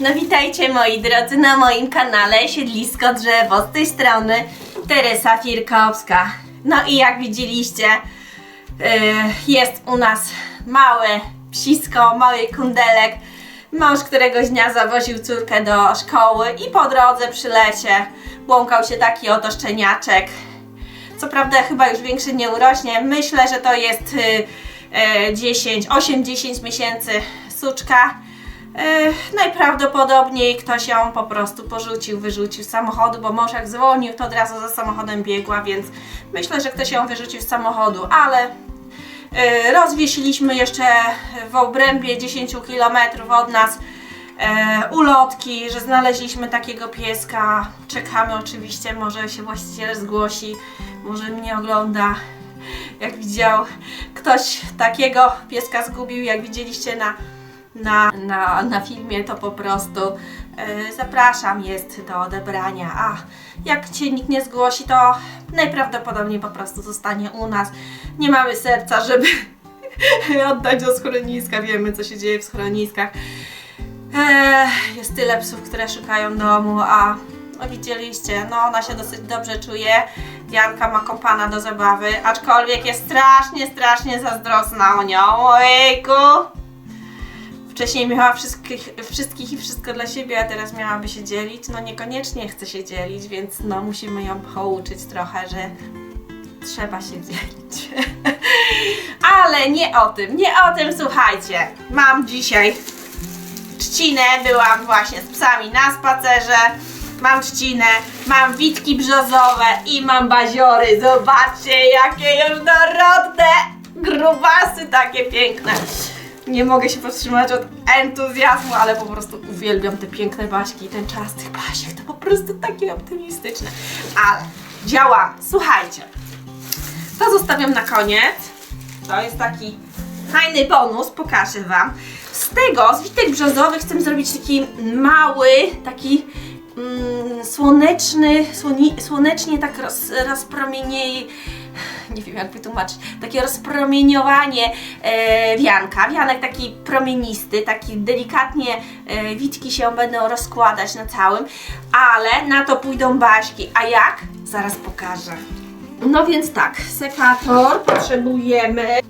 No witajcie moi drodzy na moim kanale Siedlisko Drzewo. Z tej strony Teresa Firkowska. No i jak widzieliście, yy, jest u nas małe psisko, mały kundelek. Mąż któregoś dnia zawoził córkę do szkoły i po drodze przy lesie błąkał się taki oto szczeniaczek. Co prawda chyba już większy nie urośnie. Myślę, że to jest y, y, 10, 8-10 miesięcy suczka. Y, najprawdopodobniej ktoś ją po prostu porzucił, wyrzucił z samochodu, bo mąż jak dzwonił, to od razu za samochodem biegła, więc myślę, że ktoś ją wyrzucił z samochodu, ale y, rozwiesiliśmy jeszcze w obrębie 10 km od nas e, ulotki, że znaleźliśmy takiego pieska. Czekamy oczywiście, może się właściciel zgłosi, może mnie ogląda. Jak widział ktoś takiego pieska zgubił, jak widzieliście na, na, na, na filmie, to po prostu e, zapraszam, jest do odebrania. A jak cię nikt nie zgłosi, to najprawdopodobniej po prostu zostanie u nas. Nie mamy serca, żeby oddać do schroniska. Wiemy, co się dzieje w schroniskach. Eee, jest tyle psów, które szukają domu, a no widzieliście, no ona się dosyć dobrze czuje. Dianka ma kompana do zabawy, aczkolwiek jest strasznie, strasznie zazdrosna o nią. Ojejku! Wcześniej miała wszystkich, wszystkich i wszystko dla siebie, a teraz miałaby się dzielić. No niekoniecznie chce się dzielić, więc no musimy ją pouczyć trochę, że trzeba się dzielić. Ale nie o tym, nie o tym, słuchajcie. Mam dzisiaj trzcinę, byłam właśnie z psami na spacerze, mam trzcinę, mam witki brzozowe i mam baziory. Zobaczcie, jakie już dorodne, grubasy takie piękne. Nie mogę się powstrzymać od entuzjazmu, ale po prostu uwielbiam te piękne baśki i ten czas tych basiek to po prostu takie optymistyczne. Ale działam. Słuchajcie, to zostawiam na koniec. To jest taki fajny bonus, pokażę Wam. Z tego, z witek brzozowych chcę zrobić taki mały, taki mm, słoneczny, słonecznie tak roz, rozpromienieje, nie wiem jak wytłumaczyć, takie rozpromieniowanie e, wianka. Wianek taki promienisty, taki delikatnie e, witki się będą rozkładać na całym, ale na to pójdą baśki. A jak? Zaraz pokażę. No więc tak, sekator potrzebujemy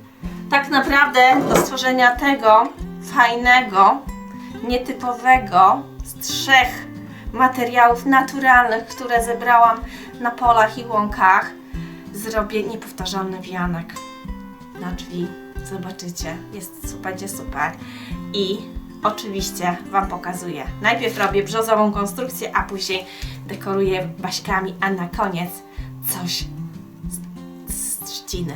tak naprawdę do stworzenia tego fajnego, nietypowego z trzech materiałów naturalnych, które zebrałam na polach i łąkach, zrobię niepowtarzalny wianek na drzwi. Zobaczycie, jest super, będzie super. I oczywiście Wam pokazuję. Najpierw robię brzozową konstrukcję, a później dekoruję baśkami, a na koniec coś z, z trzciny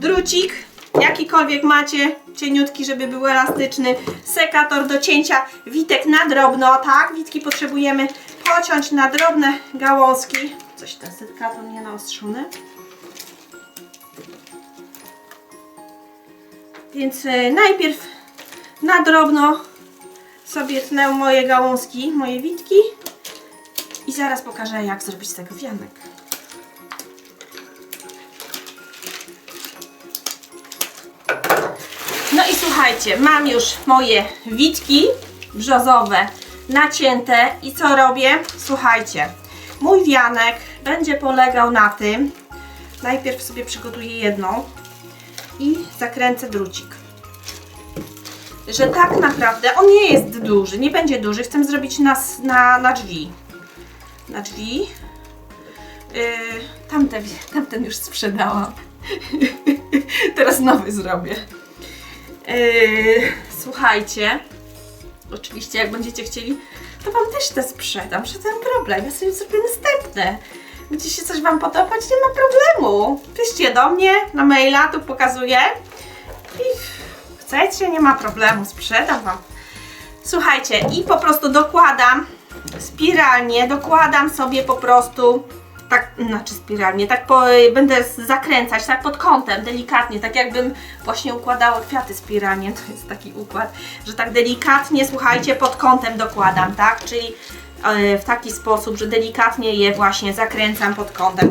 drucik, jakikolwiek macie, cieniutki, żeby był elastyczny, sekator do cięcia witek na drobno, tak? Witki potrzebujemy pociąć na drobne gałązki. Coś ten sekator nie naostrzony. Więc e, najpierw na drobno sobie tnę moje gałązki, moje witki i zaraz pokażę jak zrobić z tego wianek. No i słuchajcie, mam już moje witki brzozowe nacięte i co robię? Słuchajcie, mój wianek będzie polegał na tym, najpierw sobie przygotuję jedną i zakręcę drucik. Że tak naprawdę on nie jest duży, nie będzie duży, chcę zrobić na, na, na drzwi. Na drzwi. Yy, tamten, tamten już sprzedałam. Teraz nowy zrobię. Yy, słuchajcie, oczywiście jak będziecie chcieli, to Wam też te sprzedam, że ten problem, ja sobie zrobię następne. Będzie się coś Wam podobać, nie ma problemu. Piszcie do mnie na maila, tu pokazuję. I chcecie, nie ma problemu, sprzedam Wam. Słuchajcie, i po prostu dokładam spiralnie, dokładam sobie po prostu tak, znaczy spiralnie, tak po, będę zakręcać, tak pod kątem, delikatnie, tak jakbym właśnie układała kwiaty spiralnie, to jest taki układ, że tak delikatnie, słuchajcie, pod kątem dokładam, tak, czyli e, w taki sposób, że delikatnie je właśnie zakręcam pod kątem.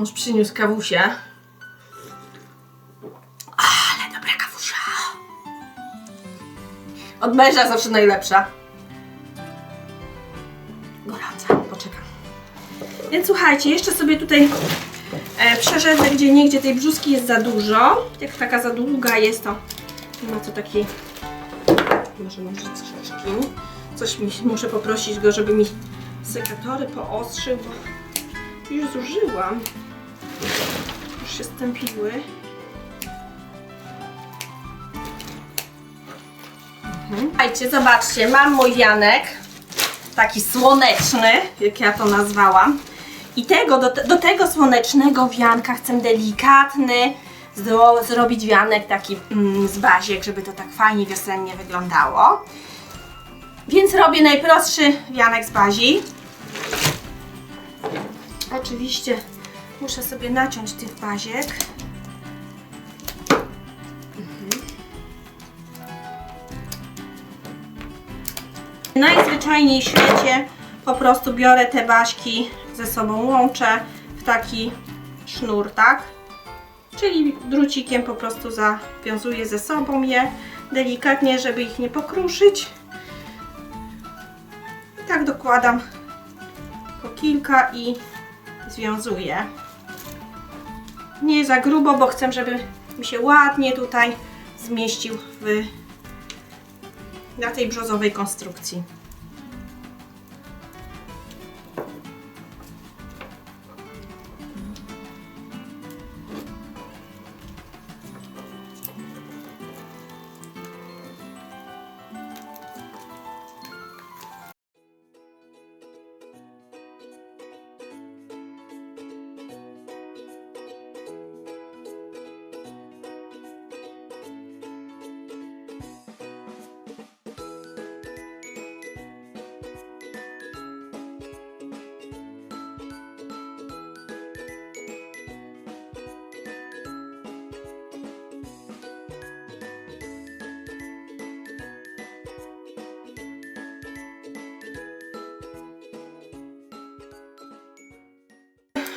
Mąż przyniósł kawusie. Ale dobra kawusia. Od męża zawsze najlepsza. Gorąca, poczekam. Więc słuchajcie, jeszcze sobie tutaj e, przerzedzę, gdzie niegdzie tej brzuski jest za dużo. Jak taka za długa jest, to nie ma co takiej... Może troszeczkę. Coś mi, muszę poprosić go, żeby mi sekatory poostrzył, bo już zużyłam. Już się stępiły. Mhm. Słuchajcie, zobaczcie, mam mój wianek. Taki słoneczny, jak ja to nazwałam. I tego, do, do tego słonecznego wianka chcę delikatny zro, zrobić wianek taki mm, z baziek, żeby to tak fajnie wiosennie wyglądało. Więc robię najprostszy wianek z bazi. Oczywiście muszę sobie naciąć tych baziek. Mhm. Najzwyczajniej w świecie po prostu biorę te baźki ze sobą łączę w taki sznur, tak? Czyli drucikiem po prostu zawiązuję ze sobą je delikatnie, żeby ich nie pokruszyć. I tak dokładam po kilka i związuję. Nie za grubo, bo chcę, żeby mi się ładnie tutaj zmieścił w, na tej brzozowej konstrukcji.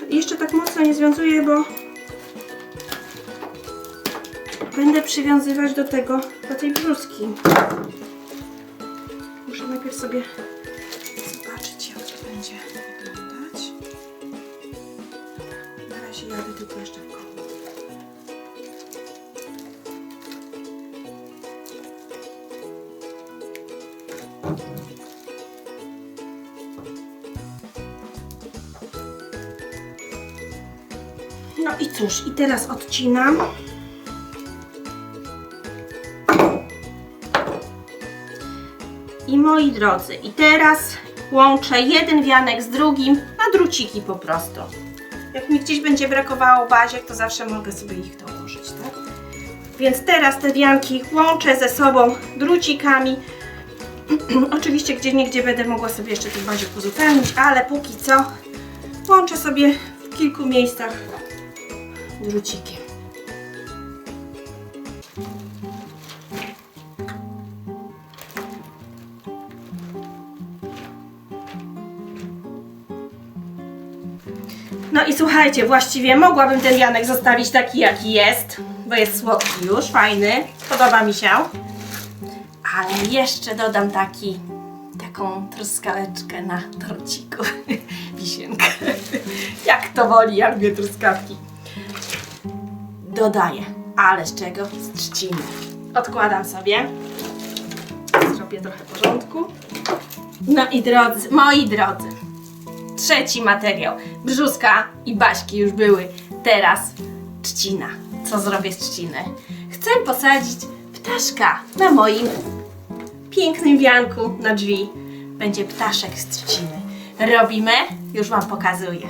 Jeszcze tak mocno nie związuję, bo będę przywiązywać do tego, do tej brzuski. Muszę najpierw sobie zobaczyć, jak to będzie wyglądać. Na razie jadę tylko jeszcze w koło. No i cóż, i teraz odcinam. I moi drodzy, i teraz łączę jeden wianek z drugim na druciki po prostu. Jak mi gdzieś będzie brakowało baziek, to zawsze mogę sobie ich dołożyć, tak? Więc teraz te wianki łączę ze sobą drucikami Oczywiście gdzie niegdzie będę mogła sobie jeszcze tych baziek uzupełnić, ale póki co łączę sobie w kilku miejscach drucikiem. No i słuchajcie, właściwie mogłabym ten wianek zostawić taki jaki jest, bo jest słodki już, fajny, podoba mi się. Ale jeszcze dodam taki, taką truskaweczkę na torciku, wisienkę. Jak to woli, ja lubię truskawki. Dodaję, ale z czego? Z trzciny. Odkładam sobie. Zrobię trochę porządku. No i drodzy, moi drodzy, trzeci materiał. Brzuska i baśki już były. Teraz trzcina. Co zrobię z trzciny? Chcę posadzić ptaszka na moim pięknym wianku na drzwi. Będzie ptaszek z trzciny. Robimy? Już Wam pokazuję.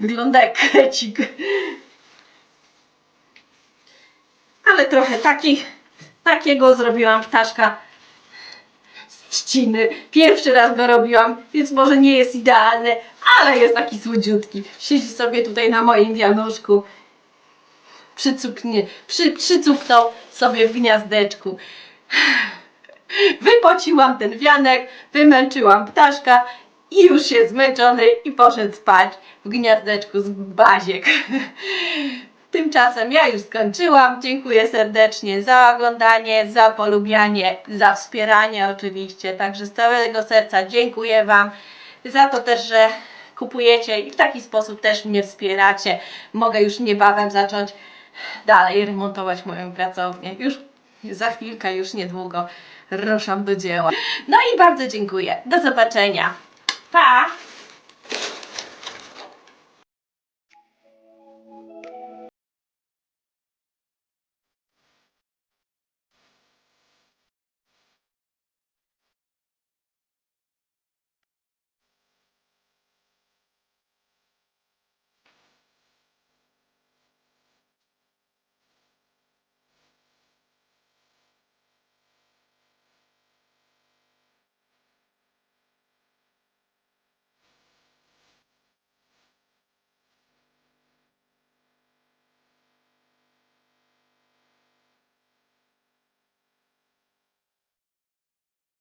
Wygląda jak krecik. Ale trochę taki, takiego zrobiłam ptaszka z trzciny. Pierwszy raz go robiłam, więc może nie jest idealny, ale jest taki słodziutki. Siedzi sobie tutaj na moim wianuszku. Przycupnie, przy, przycupnął sobie w gniazdeczku. Wypociłam ten wianek, wymęczyłam ptaszka i już jest zmęczony i poszedł spać w gniazdeczku z baziek. Tymczasem ja już skończyłam. Dziękuję serdecznie za oglądanie, za polubianie, za wspieranie oczywiście. Także z całego serca dziękuję Wam za to też, że kupujecie i w taki sposób też mnie wspieracie. Mogę już niebawem zacząć dalej remontować moją pracownię. Już za chwilkę, już niedługo ruszam do dzieła. No i bardzo dziękuję. Do zobaczenia. 干啥